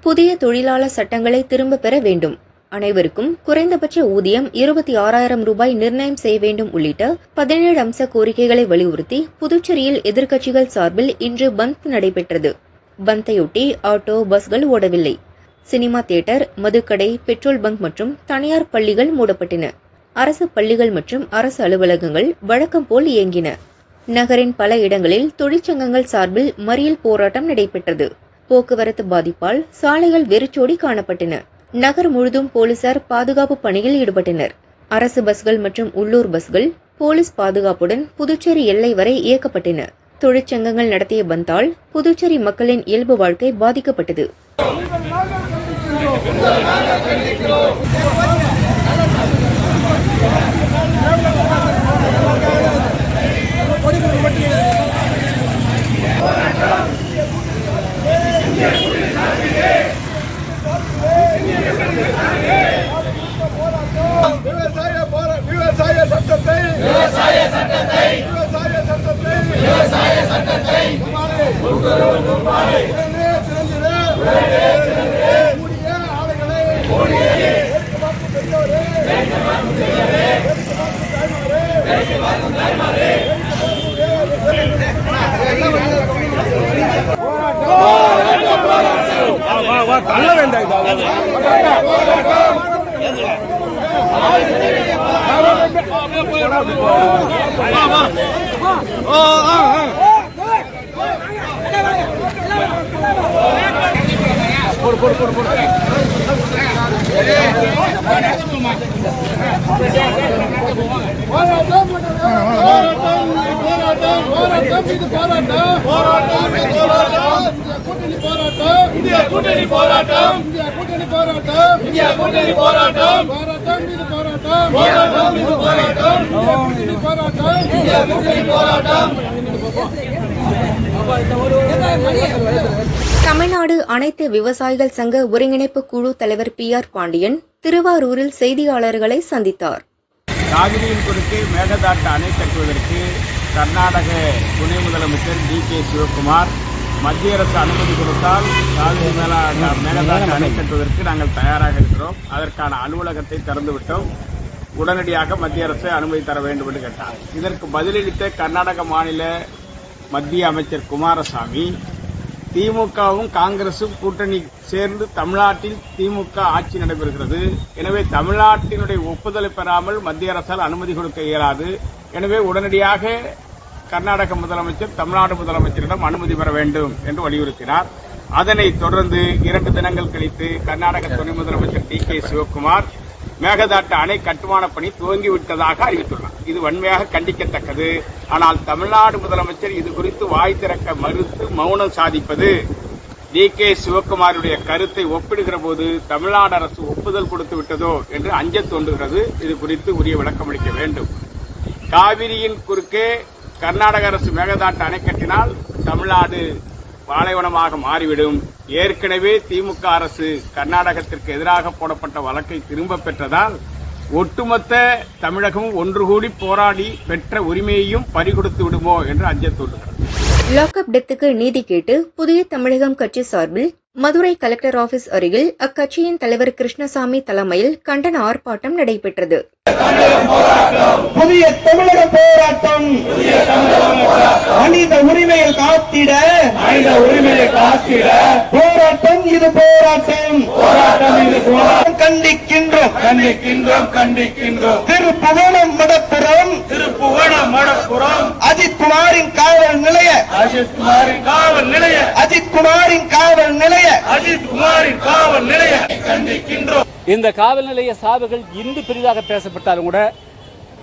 புதிய தொழிலாளர் சட்டங்களை திரும்ப பெற வேண்டும். அனைவருக்கும் குறைந்தபட்ச ஊதியம் இருபத்தி ஆறாயிரம் ரூபாய் நிர்ணயம் செய்ய வேண்டும் உள்ளிட்ட பதினேழு அம்ச கோரிக்கைகளை வலியுறுத்தி புதுச்சேரியில் எதிர்க்கட்சிகள் சார்பில் இன்று பந்த் நடைபெற்றது. பந்தையொட்டி ஆட்டோ பஸ்கள் ஓடவில்லை. சினிமா தியேட்டர் மதுக்கடை பெட்ரோல் பங்க் மற்றும் தனியார் பள்ளிகள் மூடப்பட்டன. அரசு பள்ளிகள் மற்றும் அரசு அலுவலகங்கள் வழக்கம் போல் இயங்கின. நகரின் பல இடங்களில் தொழிற்சங்கங்கள் சார்பில் மறியல் போராட்டம் நடைபெற்றது. போக்குவரத்து பாதிப்பால் சாலைகள் வெறிச்சோடி காணப்பட்டன. நகர் முழுதும் போலீசார் பாதுகாப்பு பணியில் ஈடுபட்டனர். அரசு பஸ்கள் மற்றும் உள்ளூர் பஸ்கள் போலீஸ் பாதுகாப்புடன் புதுச்சேரி எல்லை வரை இயக்கப்பட்டன. தொழிற்சங்கங்கள் நடத்திய பந்தால் புதுச்சேரி மக்களின் இயல்பு வாழ்க்கை பாதிக்கப்பட்டது. Yeah. போராட்டம் போராட்டம் போராட்டம். போராட்டம் இது போராட்டம். போராட்டம் இது போராட்டம். போராட்டம் கூட்டணி போராட்டம். இந்திய கூட்டணி போராட்டம். இந்திய கூட்டணி போராட்டம். இந்திய கூட்டணி போராட்டம் போராட்டம் இது போராட்டம் போராட்டம் இது போராட்டம் போராட்டம். இந்திய போராட்டம் தமிழ்நாடு அனைத்து விவசாயிகள் சங்க ஒருங்கிணைப்பு குழு தலைவர் பி ஆர் பாண்டியன் திருவாரூரில் செய்தியாளர்களை சந்தித்தார். காவிரியின் குறுக்கே மேகதாட்டு அணை கட்டுவதற்கு கர்நாடக துணை முதலமைச்சர் டி கே சிவகுமார் மத்திய அரசு அனுமதி கொடுத்தால் காவிரி மேல மேகதாட்டு அணை கட்டுவதற்கு நாங்கள் தயாராக இருக்கிறோம். அதற்கான அலுவலகத்தை திறந்துவிட்டோம். உடனடியாக மத்திய அரசு அனுமதி தர வேண்டும் என்று கேட்டார். இதற்கு பதிலளித்த கர்நாடக மாநில மத்திய அமைச்சர் குமாரசாமி திமுகவும் காங்கிரசும் கூட்டணி சேர்ந்து தமிழ்நாட்டில் திமுக ஆட்சி நடைபெறுகிறது. எனவே தமிழ்நாட்டினுடைய ஒப்புதலை பெறாமல் மத்திய அரசால் அனுமதி கொடுக்க இயலாது. எனவே உடனடியாக கர்நாடக முதலமைச்சர் தமிழ்நாடு முதலமைச்சரிடம் அனுமதி பெற வேண்டும் என்று வலியுறுத்தினார். அதனைத் தொடர்ந்து இரண்டு தினங்கள் கழித்து கர்நாடக துணை முதலமைச்சர் டி கே சிவகுமார் மேகதாட்டு அணை கட்டுமான பணி துவங்கிவிட்டதாக அறிவித்துள்ளார். இது வன்மையாக கண்டிக்கத்தக்கது. ஆனால் தமிழ்நாடு முதலமைச்சர் இது குறித்து வாய் திறக்க மறுத்து மௌனம் சாதிப்பது டி. கே. சிவக்குமாருடைய கருத்தை ஒப்பிடுகிற போது தமிழ்நாடு அரசு ஒப்புதல் கொடுத்து விட்டதோ என்று அஞ்ச தோன்றுகிறது. இது குறித்து உரிய விளக்கம் அளிக்க வேண்டும். காவிரியின் குறுக்கே கர்நாடக அரசு மேகதாட்டு அணை கட்டினால் தமிழ்நாடு பாலைவனமாக மாறிவிடும். ஏற்கனவே திமுக அரசு கர்நாடகத்திற்கு எதிராக போடப்பட்ட வழக்கை திரும்ப பெற்றதால் ஒட்டுமொத்த தமிழகம் ஒன்று கூடி போராடி பெற்ற உரிமையையும் பறிகொடுத்து விடுமோ என்று அஞ்சத் தோன்றுகிறது லாக்அப் டெத்துக்கு நீதி கேட்டு புதிய தமிழகம் கட்சி சார்பில் மதுரை கலெக்டர் ஆபீஸ் அருகில் அக்கட்சியின் தலைவர் கிருஷ்ணசாமி தலைமையில் கண்டன ஆர்ப்பாட்டம் நடைபெற்றது. புதிய தமிழக போராட்டம். மனித உரிமையை காத்திட. மனித உரிமையை காத்திட. போராட்டம் இது போராட்டம். போராட்டம் இது போராட்டம். கண்டிக்கின்றோம். கண்டிக்கின்றோம் கண்டிக்கின்றோம். திருப்புவனம் மடப்புறம். திருப்புவனம் மடப்புறம். அஜித் குமாரின் காவல் நிலைய. அஜித் குமாரின் காவல் நிலைய. அஜித் குமாரின் காவல் நிலைய. அஜித் குமாரின் காவல் நிலைய கண்டிக்கின்றோம். இந்த காவல் நிலைய சாவுகள் இன்று பெரிதாக பேசப்பட்டாலும் கூட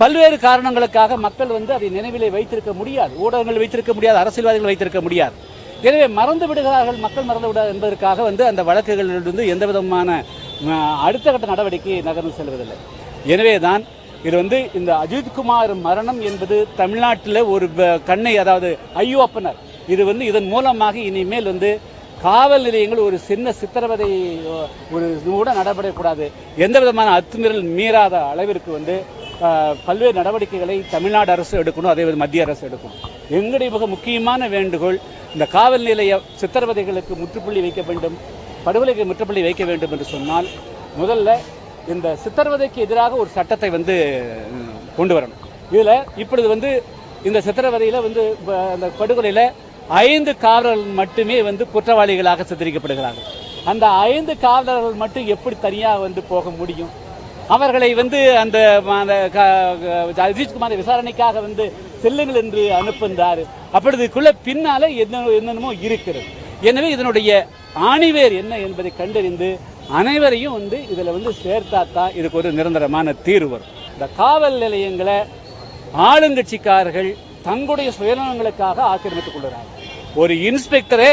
பல்வேறு காரணங்களுக்காக மக்கள் வந்து அதை நினைவிலே வைத்திருக்க முடியாது ஊடகங்கள் வைத்திருக்க முடியாது அரசியல்வாதிகள் வைத்திருக்க முடியாது. எனவே மறந்து விடுகிறார்கள் மக்கள் மறந்து விட என்பதற்காக வந்து அந்த வழக்குகளிலிருந்து எந்த விதமான அடுத்த கட்ட நடவடிக்கை நகர்ந்து செல்வதில்லை. எனவே தான் இது வந்து இந்த அஜித்குமார் மரணம் என்பது தமிழ்நாட்டில் ஒரு கண்ணை அதாவது ஐயோப்பனர். இது வந்து இதன் மூலமாக இனிமேல் வந்து காவல் நிலையங்கள் ஒரு சின்ன சித்திரவதை ஒரு கூட நடைபெறக்கூடாது. எந்த விதமான அத்துமீறல் மீறாத அளவிற்கு வந்து பல்வேறு நடவடிக்கைகளை தமிழ்நாடு அரசு எடுக்கணும் அதே மத்திய அரசு எடுக்கணும். எங்களுடைய மிக முக்கியமான வேண்டுகோள் இந்த காவல் நிலைய சித்திரவதைகளுக்கு முற்றுப்புள்ளி வைக்க வேண்டும் படுகொலைக்கு முற்றுப்புள்ளி வைக்க வேண்டும் என்று சொன்னால் முதல்ல இந்த சித்திரவதைக்கு எதிராக ஒரு சட்டத்தை வந்து கொண்டு வரணும். இதில் இப்பொழுது வந்து இந்த சித்திரவதையில் வந்து அந்த படுகொலையில் ஐந்து காவலர்கள் மட்டுமே வந்து குற்றவாளிகளாக சித்தரிக்கப்படுகிறார்கள். அந்த ஐந்து காவலர்கள் மட்டும் எப்படி தனியாக வந்து போக முடியும்? அவர்களை வந்து அந்த அந்த க- அஜித்குமார் விசாரணைக்காக வந்து செல்லுங்கள் என்று அனுப்புந்தார். அப்பொழுதுக்குள்ள பின்னால என்ன என்னென்னமோ இருக்கிறது. எனவே இதனுடைய ஆணிவேர் என்ன என்பதை கண்டறிந்து அனைவரையும் வந்து இதில் வந்து சேர்த்தாத்தான் இதுக்கு ஒரு நிரந்தரமான தீர்வு வரும். இந்த காவல் நிலையங்களை ஆளுங்கட்சிக்காரர்கள் தங்களுடைய சுயநலங்களுக்காக ஆக்கிரமித்துக் கொள்கிறார்கள். ஒரு இன்ஸ்பெக்டரே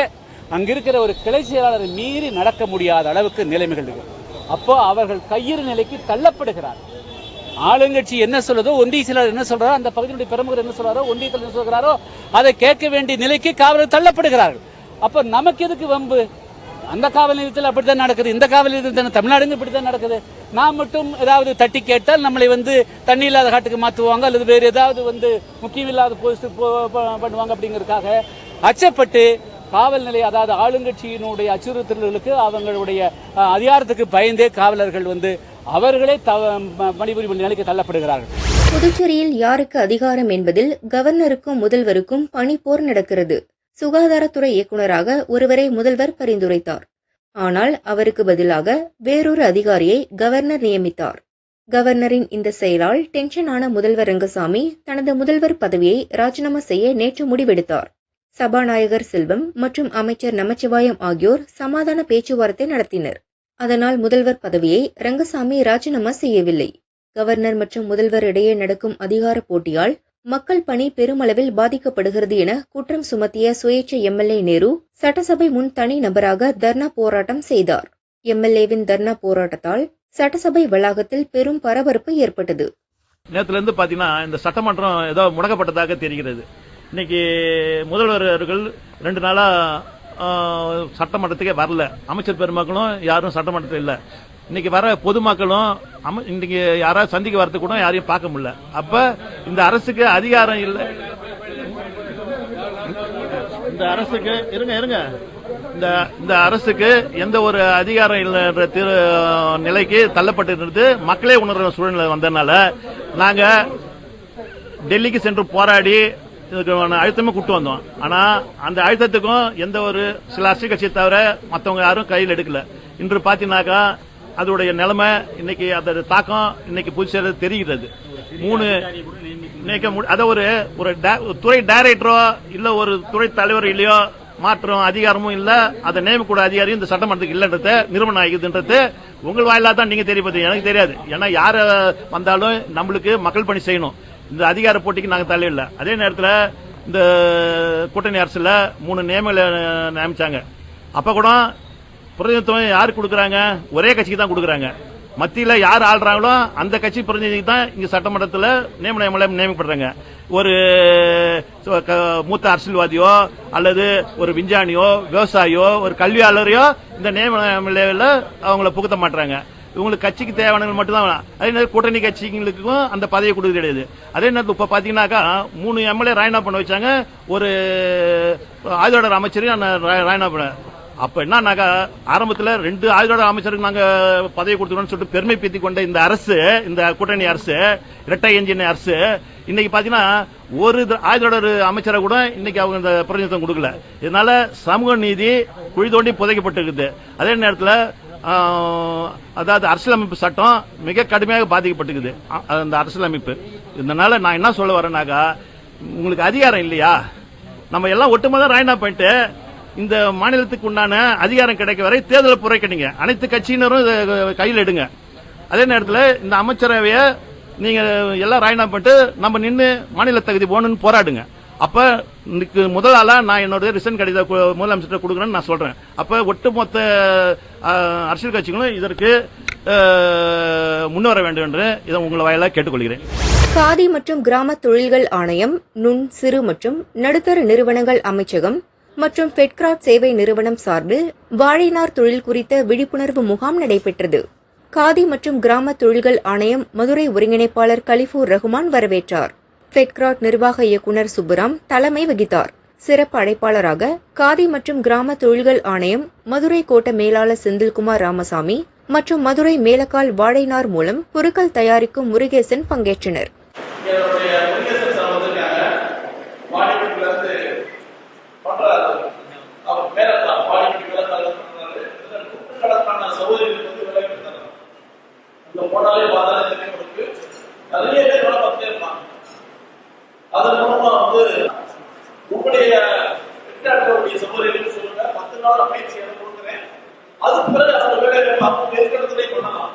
அங்க இருக்கிற ஒரு கிளை செயலாளரை மீறி நடக்க முடியாத அளவுக்கு நிலைமைகள் இருக்கு. அப்போ அவர்கள் கையிறு நிலைக்கு தள்ளப்படுகிறார்கள் ஆளுங்கட்சி என்ன சொல்லுதோ ஒன்றிய செயலாளர் என்ன சொல்றாரோ அந்த பகுதியினுடைய பிரமுகர் என்ன சொல்றாரோ ஒன்றியத்தில் என்ன சொல்கிறாரோ அதை கேட்க வேண்டிய நிலைக்கு காவலர் தள்ளப்படுகிறார்கள். அப்ப நமக்கு எதுக்கு வம்பு? அந்த காவல் நிலையத்தில் அப்படித்தான் நடக்குது இந்த காவல் நிலையத்தில் தமிழ்நாடுங்க இப்படித்தான் நடக்குது. நான் மட்டும் ஏதாவது தட்டி கேட்டால் நம்மளை வந்து தண்ணி இல்லாத காட்டுக்கு மாத்துவாங்க அல்லது வேறு ஏதாவது வந்து முக்கியம் இல்லாத போஸ்ட் பண்ணுவாங்க அப்படிங்கிறதுக்காக அச்சப்பட்டு காவல் நிலைய அதாவது ஆளுங்கட்சியினுடைய அச்சுறுத்தல்களுக்கு அவங்களுடைய அஹ், அதிகாரத்துக்கு பயந்தே காவலர்கள் வந்து அவர்களே பணிபுரியும் நிலைக்கு தள்ளப்படுகிறார்கள். புதுச்சேரியில் யாருக்கு அதிகாரம் என்பதில் கவர்னருக்கும் முதல்வருக்கும் பணிப்போர் நடக்கிறது. சுகாதாரத்துறை இயக்குநராக ஒருவரை முதல்வர் பரிந்துரைத்தார். ஆனால் அவருக்கு பதிலாக வேறொரு அதிகாரியை கவர்னர் நியமித்தார். கவர்னரின் இந்த செயலால் டென்ஷனான முதல்வர் ரங்கசாமி தனது முதல்வர் பதவியை ராஜினாமா செய்ய நேற்று முடிவெடுத்தார். சபாநாயகர் செல்வம் மற்றும் அமைச்சர் நமச்சிவாயம் ஆகியோர் சமாதான பேச்சுவார்த்தை நடத்தினர். அதனால் முதல்வர் பதவியை ரங்கசாமி ராஜினாமா செய்யவில்லை. கவர்னர் மற்றும் முதல்வர் இடையே நடக்கும் அதிகார போட்டியால் மக்கள் பணி பெருமளவில் பாதிக்கப்படுகிறது என குற்றம் சுமத்திய சுயேட்சை எம்எல்ஏ நேரு சட்டசபை முன் தனி நபராக தர்ணா போராட்டம் செய்தார். எம்எல்ஏவின் தர்ணா போராட்டத்தால் சட்டசபை வளாகத்தில் பெரும் பரபரப்பு ஏற்பட்டது. நேத்துல இருந்து பாத்தீங்கன்னா இந்த சட்டமன்றம் ஏதோ முடக்கப்பட்டதாக தெரிகிறது. இன்னைக்கு முதல்வர் அவர்கள் ரெண்டு நாளா சட்டமன்றத்துக்கே வரல. அமைச்சர் பெருமக்களும் யாரும் சட்டமன்றத்தில் இல்ல. இன்னைக்கு வர பொதுமக்களும் இன்னைக்கு யாராவது சந்திக்க வரது கூட யாரையும் பார்க்க முடியல. அப்ப இந்த அரசுக்கு அதிகாரம் இல்ல. இந்த அரசுக்கு இருங்க இருங்க. இந்த இந்த அரசுக்கு எந்த ஒரு அதிகாரம் இல்லைன்ற திரு நிலைக்கு தள்ளப்பட்டிருந்தது. மக்களே உணர்ற சூழ்நிலை வந்ததுனால நாங்க டெல்லிக்கு சென்று போராடி அழுத்தமே கூட்டு வந்தோம். ஆனா அந்த அழுத்தத்துக்கும் எந்த ஒரு சில அரசியல் கட்சியை தவிர மற்றவங்க யாரும் கையில் எடுக்கல. இன்று பாத்தீங்கன்னாக்கா அதோடைய நிலைமை இன்னைக்கு அதோட தாக்கம் இன்னைக்கு புதுச்சேரி தெரிகிறது. மூணு நினைக்க அதை ஒரு ஒரு ஒரு துறை டைரக்டரோ இல்ல ஒரு துறை தலைவர் இல்லையோ மாற்றம் அதிகாரமும் இல்ல அதை நியமிக்கூட அதிகாரியும் இந்த சட்டமன்றத்துக்கு இல்லன்றத நிறுவனம் ஆகுதுன்றது உங்கள் வாயிலா தான் நீங்க தெரியப்படுது எனக்கு தெரியாது. ஏன்னா யார வந்தாலும் நம்மளுக்கு மக்கள் பணி செய்யணும். இந்த அதிகார போட்டிக்கு நாங்க தலையிடல அதே நேரத்துல இந்த கூட்டணி அரசுல மூணு நியமங்களை நியமிச்சாங்க. அப்ப கூட பிரதிநிதித்துவம் யாருக்கு கொடுக்கறாங்க? ஒரே கட்சிக்கு தான் கொடுக்கறாங்க. மத்தியில் யார் ஆள்றாங்களோ அந்த கட்சி பிரதிநிதிக்கு தான் இங்கே சட்டமன்றத்தில் நியமன எம்எல்ஏ நியமிக்கப்படுறாங்க. ஒரு சு- க- மூத்த அரசியல்வாதியோ அல்லது ஒரு விஞ்ஞானியோ விவசாயியோ ஒரு கல்வியாளரையோ இந்த நியமன எம்எல்ஏல அவங்கள புகுத்த மாட்டுறாங்க இவங்களுக்கு கட்சிக்கு தேவையானவங்க மட்டும்தான் வேணும். அதே நேரம் கூட்டணி கட்சிகளுக்கும் அந்த பதவியை கொடுக்க கிடையாது அதே நேரத்தில் இப்போ பார்த்தீங்கன்னாக்கா மூணு எம்எல்ஏ ராயனா பண்ண வச்சாங்க. ஒரு ஆயுதோட அமைச்சரையும் ராயனா பண்ண. அப்ப என்னன்னாக்கா ஆரம்பத்துல ரெண்டு ஆயுதோட அமைச்சருக்கு நாங்க பதவி கொடுத்துருவோம்னு சொல்லிட்டு பெருமை பேத்தி கொண்ட இந்த அரசு இந்த கூட்டணி அரசு இரட்டை என்ஜின் அரசு இன்னைக்கு பாத்தீங்கன்னா ஒரு ஆயுதோட அமைச்சரை கூட இன்னைக்கு அவங்க இந்த பிரதிநிதித்துவம் கொடுக்கல. இதனால சமூக நீதி குழி தோண்டி புதைக்கப்பட்டிருக்குது. அதே நேரத்துல அதாவது அரசியலமைப்பு சட்டம் மிக கடுமையாக பாதிக்கப்பட்டுக்குது. அந்த அரசியலமைப்பு. இதனால நான் என்ன சொல்ல வரேனாக்கா உங்களுக்கு அதிகாரம் இல்லையா? நம்ம எல்லாம் ஒட்டுமொத்த ராயனா பண்ணிட்டு இந்த மாநிலத்துக்கு உண்டான அதிகாரம் கிடைக்க வரை தேர்தல் புறக்கணிங்க. அனைத்து கட்சியினரும் கையில் எடுங்க. அதே நேரத்தில் இந்த அமைச்சரவையை நீங்க எல்லாம் ராஜினாமா பண்ணிட்டு நம்ம நின்று மாநில தகுதி போகணும்னு போராடுங்க. அப்ப இன்னைக்கு முதல் ஆளா நான் என்னோட ரிசன் கடிதம் முதலமைச்சர் கொடுக்குறேன்னு நான் சொல்றேன். அப்ப ஒட்டுமொத்த அரசியல் கட்சிகளும் இதற்கு முன்வர வேண்டும் என்று இதை உங்களை வாயிலாக கேட்டுக்கொள்கிறேன். காதி மற்றும் கிராம தொழில்கள் ஆணையம் நுண் சிறு மற்றும் நடுத்தர நிறுவனங்கள் அமைச்சகம் மற்றும் ஃபெட்கிராட் சேவை நிறுவனம் சார்பில் வாழைநார் தொழில் குறித்த விழிப்புணர்வு முகாம் நடைபெற்றது. காதி மற்றும் கிராம தொழில்கள் ஆணையம் மதுரை ஒருங்கிணைப்பாளர் கலிஃபூர் ரகுமான் வரவேற்றார். ஃபெட்கிராட் நிர்வாக இயக்குநர் சுப்புராம் தலைமை வகித்தார். சிறப்பு அழைப்பாளராக காதி மற்றும் கிராம தொழில்கள் ஆணையம் மதுரை கோட்ட மேலாளர் செந்தில்குமார் ராமசாமி மற்றும் மதுரை மேலக்கால் வாழைநார் மூலம் பொருட்கள் தயாரிக்கும் முருகேசன் பங்கேற்றனர். நிறைய பேர் வேலை பார்த்துட்டே இருப்பாங்க. அதன் மூலமா வந்து உங்களுடைய வெற்றியாளர்களுடைய சகோதரிகளுக்கு சொல்லுங்க பத்து நாள் பயிற்சி எனக்கு கொடுக்குறேன். அதுக்கு பிறகு அந்த வேலையை பார்த்து நிறுத்தத்திலே பண்ணலாம்.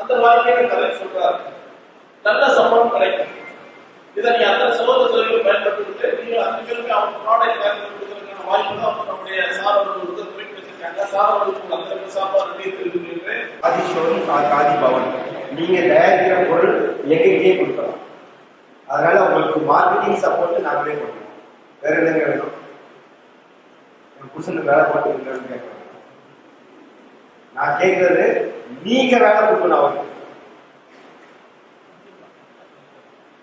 அந்த வாழ்க்கையை கதை சொல்றாரு. நல்ல சம்பளம் கிடைக்கும். இதை நீ அந்த சகோதர சகோதரிகள் பயன்படுத்திட்டு நீங்க அந்த பேருக்கு அவங்க ப்ராடக்ட் பயன்படுத்துறதுக்கான வாய்ப்பு தான் நம்முடைய சாரவர்கள் வந்து குறிப்பிட்டு வச்சிருக்காங்க. சாரவர்களுக்கு அந்த சாப்பாடு நீர் இருக்குன்னு அதிசயம் காதி பவன். நீங்க தயாரிக்கிற பொருள் எங்கேயே கொடுக்கலாம். அதனால உங்களுக்கு மார்க்கெட்டிங் சப்போர்ட் நாங்களே கொடுக்கணும் வேற என்னங்க வேணும் என் புருஷனுக்கு வேலை பார்த்துருக்கீங்கன்னு கேட்கறேன் நான் கேட்கறது நீங்க வேலை கொடுக்கணும் அவருக்கு.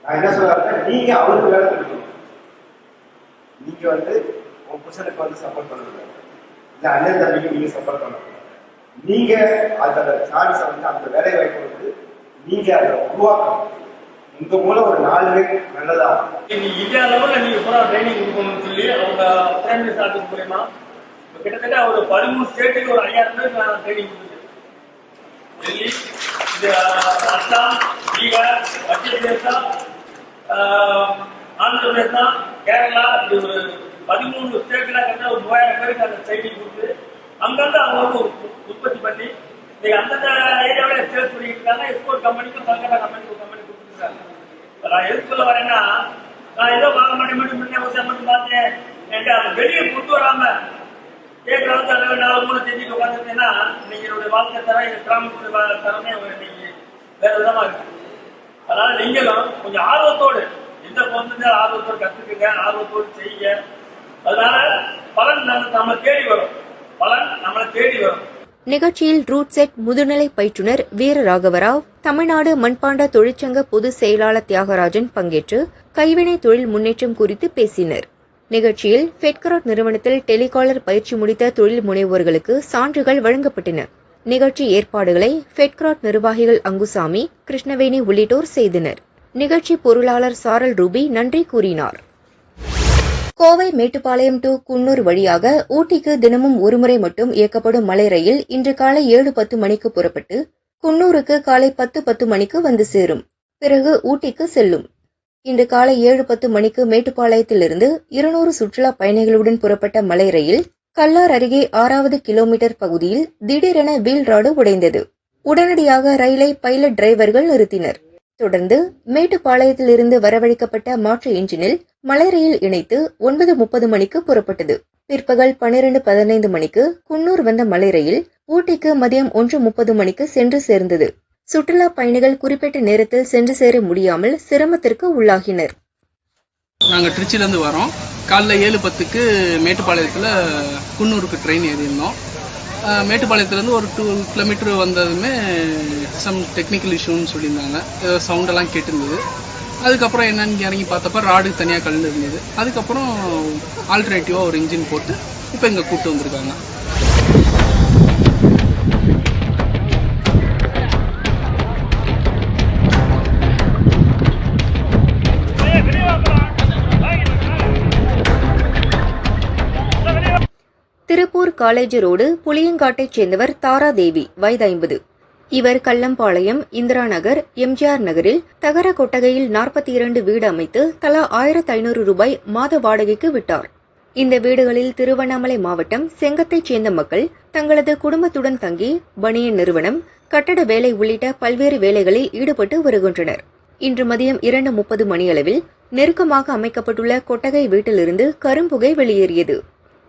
நான் என்ன சொல்றேன் நீங்க அவருக்கு வேலை கொடுக்கணும். நீங்க வந்து உன் புருஷனுக்கு வந்து சப்போர்ட் பண்ணக்கூடாது இல்ல அண்ணன் தம்பிக்கு நீங்க சப்போர்ட் பண்ணக்கூடாது நீங்க அந்த சான்ஸை வந்து அந்த வேலை வாய்ப்பு வந்து நீங்க அதை உருவாக்கணும். உங்க மூலம் ஒரு நாலு பேர் நல்லதா நீங்க இந்தியா லெவல்ல நீங்க பூரா ட்ரைனிங் கொடுக்கணும்னு சொல்லி அவங்க பிரைம் மினிஸ்டர் ஆஃபீஸ் மூலயமா கிட்டத்தட்ட ஒரு பதிமூணு ஸ்டேட்டுக்கு ஒரு ஐயாயிரம் பேருக்கு நான் ட்ரைனிங் கொடுத்துருக்கேன் டெல்லி அஸ்ஸாம் பீகார் மத்திய பிரதேசம் ஆஹ், ஆந்திர பிரதேசம் கேரளா இப்படி ஒரு பதிமூணு ஸ்டேட்ல கிட்ட ஒரு மூவாயிரம் பேருக்கு அந்த ட்ரைனிங் கொடுத்து அங்கிருந்து அவங்க வந்து உற்பத்தி பண்ணி இன்னைக்கு அந்தந்த ஏரியாவில சேல்ஸ் பண்ணிட்டு இருக்காங்க எக்ஸ்போர்ட் கம்பெனிக்கும் கல்கட்டா கம்பெனிக்கும் கம்பெனி நான் எதுக்கு சொல்ல வரேன்னா நான் ஏதோ வாங்க மாட்டேன் மட்டும் முன்னே ஒரு மட்டும் பார்த்தேன் என்கிட்ட அதை வெளியே கொண்டு வராம கேட்கறது அளவு நாலு மூணு செஞ்சுட்டு உட்காந்துருந்தேன்னா இன்னைக்கு என்னுடைய வாழ்க்கை தரம் எங்க கிராமத்துடைய வா- தரமே இன்னைக்கு வேற விதமா இருக்கு. அதனால நீங்களும் கொஞ்சம் ஆர்வத்தோடு எந்த குழந்தை ஆர்வத்தோடு கத்துக்குங்க ஆர்வத்தோடு செய்யுங்க. அதனால பலன் நம்ம- நம்மளை தேடி வரும். பலன் நம்மளை தேடி வரும். நிகழ்ச்சியில் ரூட் செட் முதுநிலை பயிற்றுனர் வீர ராகவராவ் தமிழ்நாடு மண்பாண்ட தொழிற்சங்க பொதுச் செயலாளர் தியாகராஜன் பங்கேற்று கைவினை தொழில் முன்னேற்றம் குறித்து பேசினர். நிகழ்ச்சியில் ஃபெட்கராட் நிறுவனத்தில் டெலிகாலர் பயிற்சி முடித்த தொழில் முனைவோர்களுக்கு சான்றுகள் வழங்கப்பட்டன. நிகழ்ச்சி ஏற்பாடுகளை ஃபெட்கராட் நிர்வாகிகள் அங்குசாமி கிருஷ்ணவேணி உள்ளிட்டோர் செய்தனர். நிகழ்ச்சி பொருளாளர் சாரல் ரூபி நன்றி கூறினார். கோவை மேட்டுப்பாளையம் டு குன்னூர் வழியாக ஊட்டிக்கு தினமும் ஒருமுறை மட்டும் இயக்கப்படும் மலை ரயில் இன்று காலை ஏழு பத்து மணிக்கு புறப்பட்டு குன்னூருக்கு காலை பத்து பத்து மணிக்கு வந்து சேரும். பிறகு ஊட்டிக்கு செல்லும். இன்று காலை ஏழு பத்து மணிக்கு மேட்டுப்பாளையத்திலிருந்து இருநூறு சுற்றுலா பயணிகளுடன் புறப்பட்ட மலை ரயில் கல்லார் அருகே ஆறாவது கிலோமீட்டர் பகுதியில் திடீரென வீல் ராடு உடைந்தது. உடனடியாக ரயிலை பைலட் டிரைவர்கள் நிறுத்தினர். தொடர்ந்து மேட்டுப்பாளையத்திலிருந்து வரவழைக்கப்பட்ட மாற்று இன்ஜினில் மலை ரயில் இணைத்து ஒன்பது முப்பது மணிக்கு புறப்பட்டது. பிற்பகல் பன்னிரண்டு பதினைந்து மணிக்கு குன்னூர் வந்த மலை ரயில் ஊட்டிக்கு மதியம் ஒன்று முப்பது மணிக்கு சென்று சேர்ந்தது. சுற்றுலா பயணிகள் குறிப்பிட்ட நேரத்தில் சென்று சேர முடியாமல் சிரமத்திற்கு உள்ளாகினர். நாங்கள் திருச்சியிலேருந்து வரோம். காலைல ஏழு பத்துக்கு மேட்டுப்பாளையத்தில் குன்னூருக்கு ட்ரெயின் ஏறியிருந்தோம். மேட்டுப்பாளையத்துலேருந்து ஒரு டூ கிலோமீட்டர் வந்ததுமே சம் டெக்னிக்கல் இஷ்யூன்னு சொல்லியிருந்தாங்க. ஏதோ சவுண்டெல்லாம் கேட்டுருந்தது. அதுக்கப்புறம் என்னன்னு இறங்கி பார்த்தப்ப ராடு தனியாக கலந்து இருந்தது. அதுக்கப்புறம் ஆல்டர்னேட்டிவாக ஒரு இன்ஜின் போட்டு இப்போ இங்கே கூப்பிட்டு வந்திருக்காங்க. காலேஜ் ரோடு புளியங்காட்டைச் சேர்ந்தவர் தாராதேவி வயது ஐம்பது. இவர் கல்லம்பாளையம் இந்திரா நகர் எம்ஜிஆர் நகரில் தகர கொட்டகையில் நாற்பத்தி இரண்டு வீடு அமைத்து தலா ஆயிரத்து ஐநூறு ரூபாய் மாத வாடகைக்கு விட்டார். இந்த வீடுகளில் திருவண்ணாமலை மாவட்டம் செங்கத்தைச் சேர்ந்த மக்கள் தங்களது குடும்பத்துடன் தங்கி பனியன் நிறுவனம் கட்டட வேலை உள்ளிட்ட பல்வேறு வேலைகளில் ஈடுபட்டு வருகின்றனர். இன்று மதியம் இரண்டு முப்பது மணியளவில் நெருக்கமாக அமைக்கப்பட்டுள்ள கொட்டகை வீட்டிலிருந்து கரும்புகை வெளியேறியது.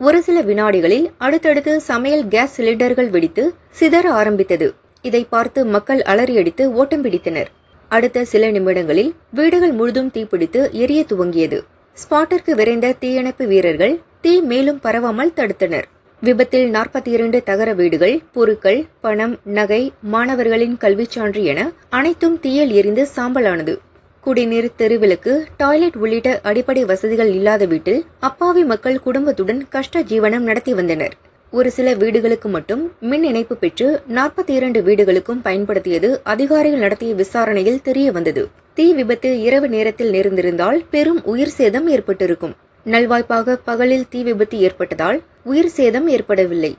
ஒரு சில வினாடிகளில் அடுத்தடுத்து சமையல் கேஸ் சிலிண்டர்கள் வெடித்து சிதற ஆரம்பித்தது. இதை பார்த்து மக்கள் அலறியடித்து ஓட்டம் பிடித்தனர். அடுத்த சில நிமிடங்களில் வீடுகள் முழுதும் தீப்பிடித்து எரிய துவங்கியது. ஸ்பாட்டிற்கு விரைந்த தீயணைப்பு வீரர்கள் தீ மேலும் பரவாமல் தடுத்தனர். விபத்தில் நாற்பத்தி இரண்டு தகர வீடுகள் பொருட்கள் பணம் நகை மாணவர்களின் கல்விச் சான்று என அனைத்தும் தீயில் எரிந்து சாம்பலானது. குடிநீர் தெருவிளக்கு டாய்லெட் உள்ளிட்ட அடிப்படை வசதிகள் இல்லாத வீட்டில் அப்பாவி மக்கள் குடும்பத்துடன் கஷ்ட ஜீவனம் நடத்தி வந்தனர். ஒரு சில வீடுகளுக்கு மட்டும் மின் இணைப்பு பெற்று நாற்பத்தி இரண்டு வீடுகளுக்கும் பயன்படுத்தியது அதிகாரிகள் நடத்திய விசாரணையில் தெரிய வந்தது. தீ விபத்து இரவு நேரத்தில் நேர்ந்திருந்தால் பெரும் உயிர் சேதம் ஏற்பட்டிருக்கும். நல்வாய்ப்பாக பகலில் தீ விபத்து ஏற்பட்டதால் உயிர் சேதம் ஏற்படவில்லை.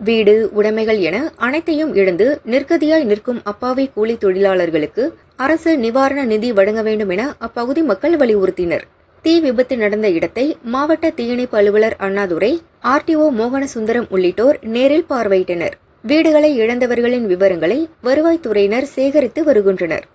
வீடு உடைமைகள் என அனைத்தையும் இழந்து நிர்கதியாய் நிற்கும் அப்பாவி கூலி தொழிலாளர்களுக்கு அரசு நிவாரண நிதி வழங்க வேண்டும் என அப்பகுதி மக்கள் வலியுறுத்தினர். தீ விபத்து நடந்த இடத்தை மாவட்ட தீயணைப்பு அலுவலர் அண்ணாதுரை ஆர்டிஓ மோகனசுந்தரம் உள்ளிட்டோர் நேரில் பார்வையிட்டனர். வீடுகளை இழந்தவர்களின் விவரங்களை வருவாய்த்துறையினர் சேகரித்து வருகின்றனர்.